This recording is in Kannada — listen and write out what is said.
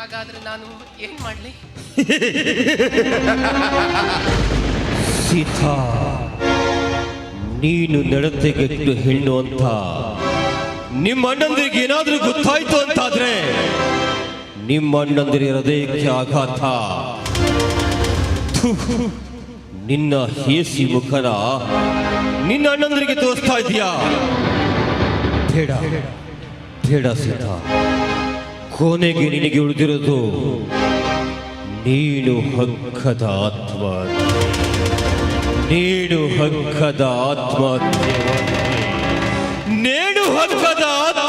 ಹಾಗಾದ್ರೆ ನಾನು ಏನ್ ಮಾಡ್ಲಿ? ಸೀತಾ, ನೀನು ನಡತೆಗೆಟ್ಟು ಹೆಣ್ಣು ಅಂತ. ನಿಮ್ಮ ಅಣ್ಣಂದಿರಿಗೆ ಏನಾದ್ರೂ ಗೊತ್ತಾಯ್ತು ಅಂತಾದ್ರೆ ನಿಮ್ಮ ಅಣ್ಣಂದಿರ ಹೃದಯಕ್ಕೆ ಆಘಾತ. ನಿನ್ನ ಹೇಸಿ ಮುಖನ ನಿನ್ನ ಅಣ್ಣಂದಿರಿಗೆ ತೋರಿಸ್ತಾ ಇದೀಯಾ? ಬೇಡ ಬೇಡ ಸೀತಾ. ಕೊನೆಗೆ ನಿನಗೆ ಉಳಿದಿರೋದು ನೀನು ಹಕ್ಕದ ಆತ್ಮ ನೀನು ಹಕ್ಕದ ಆತ್ಮ. ನೇಣು ಹಕ್ಕದ ಆತ್ಮಹತ್ಯೆ